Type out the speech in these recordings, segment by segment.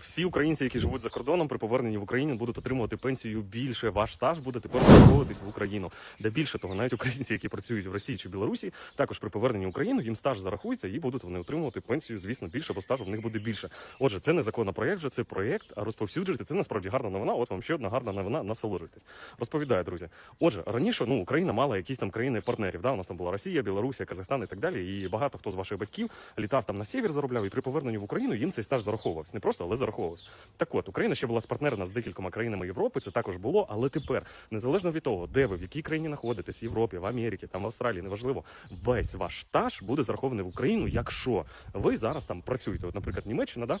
всі українці, які живуть за кордоном, при поверненні в Україну будуть отримувати пенсію більше. Ваш стаж буде тепер зараховуватись в Україну. Де більше того, навіть українці, які працюють в Росії чи Білорусі, також при поверненні в Україну їм стаж зарахується і будуть вони отримувати пенсію, звісно, більше, бо стажу в них буде більше. Отже, це не законопроект, вже це проєкт, а розповсюджуйте. Це насправді гарна новина. От вам ще одна гарна новина. Насолоджуйтесь. Розповідаю, друзі. Отже, раніше ну Україна мала якісь там країни партнерів. Да, у нас там була Росія, Білорусія, Казахстан і так далі. І багато хто з ваших батьків літав там на север, заробляв, і при поверненні в Україну їм цей стаж зараховувався. Не просто, але зараховувався. Так от Україна ще була спартнерна з декількома країнами Європи. Це також було, але тепер, незалежно від того, де ви в якій країні знаходитесь, в Європі, в Америці, там в Австралії, неважливо, весь ваш стаж буде зарахований в Україну, якщо ви зараз там працюєте. От, наприклад, Німеччина, да.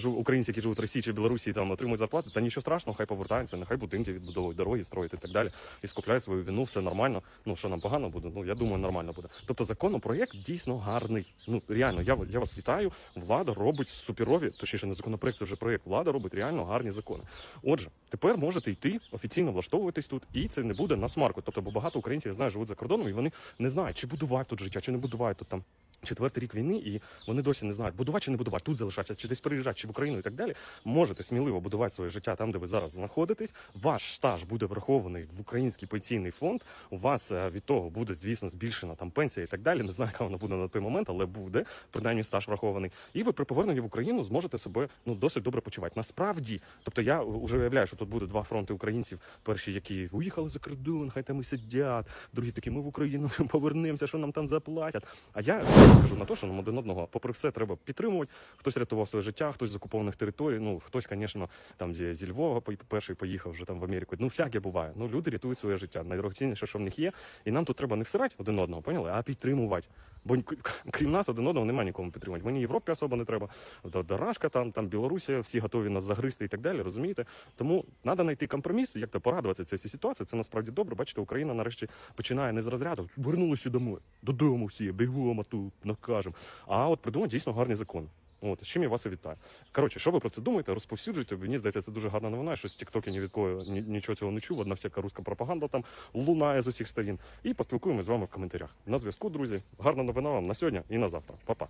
живуть, українці, які живуть в Росії чи Білорусі, там отримують зарплати, та нічого страшного, хай повертаються, нехай будинки відбудовують, дороги строять і так далі. І скупляють свою вину, все нормально. Ну що нам погано буде? Ну я думаю, нормально буде. Тобто законопроект дійсно гарний. Ну реально, я, я вас вітаю. Влада робить суперові, точніше, не законопроект, це вже проект. Влада робить реально гарні закони. Отже, тепер можете йти офіційно влаштовуватись тут, і це не буде на смарку. Тобто, бо багато українців я знаю, живуть за кордоном, і вони не знають, чи будувати тут життя, чи не будувати тут там. Четвертий рік війни, і вони досі не знають, будувати чи не будувати, тут залишатися, чи десь переїжджати, чи в Україну і так далі. Можете сміливо будувати своє життя там, де ви зараз знаходитесь. Ваш стаж буде врахований в український пенсійний фонд. У вас е, від того буде, звісно, збільшена там пенсія і так далі. Не знаю, яка вона буде на той момент, але буде принаймні стаж врахований. І ви при поверненні в Україну зможете себе ну досить добре почувати. Насправді, тобто я вже уявляю, що тут буде два фронти українців. Перші, які уїхали за кордон, хай там і сидять. Другі такі, ми в Україну повернемося, що нам там заплатять. А я кажу на те, що нам один одного, попри все, треба підтримувати. Хтось рятував своє життя, хтось з окупованих територій. Ну хтось, звісно, там зі, зі Львова перший поїхав вже там в Америку. Ну всяке буває. Ну люди рятують своє життя. Найдорогоцінніше, що в них є. І нам тут треба не всирати один одного, поняли, а підтримувати. Бо крім нас один одного немає нікому підтримувати. Мені Європі особо не треба. Дарашка там, там Білорусія, всі готові нас загризти і так далі. Розумієте? Тому треба знайти компроміс, як то порадуватися цій ситуації. Це насправді добре. Бачите, Україна нарешті починає не з розряду. Вернулися домой, додому всі, бігом, а тут накажемо. А от придумати дійсно гарний закон. От, з чим я вас і вітаю. Коротше, що ви про це думаєте? Розповсюджуйте. Мені здається, це дуже гарна новина. Щось в Тіктокі ні від кого ні- нічого цього не чув. Одна всяка руська пропаганда там лунає з усіх сторін. І поспілкуємося з вами в коментарях. На зв'язку, друзі. Гарна новина вам на сьогодні і на завтра. Па-па.